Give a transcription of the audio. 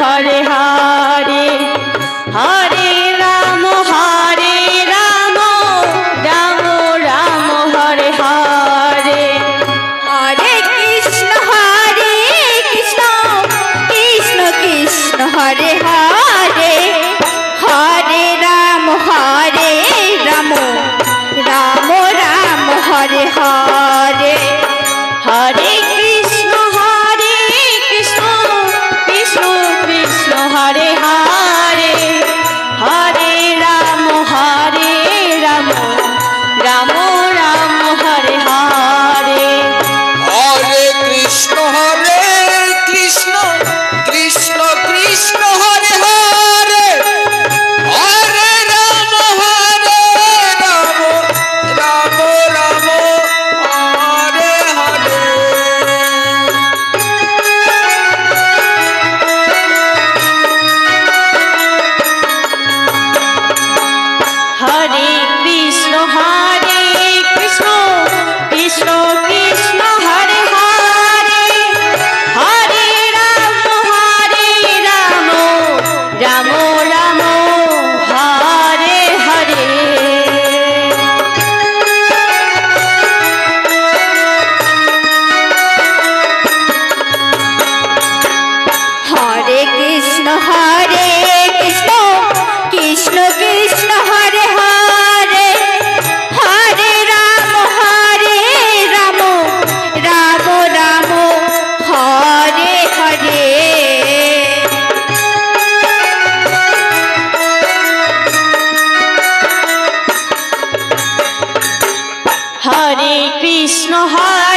Hare Hare Hare Bramo. peace no harm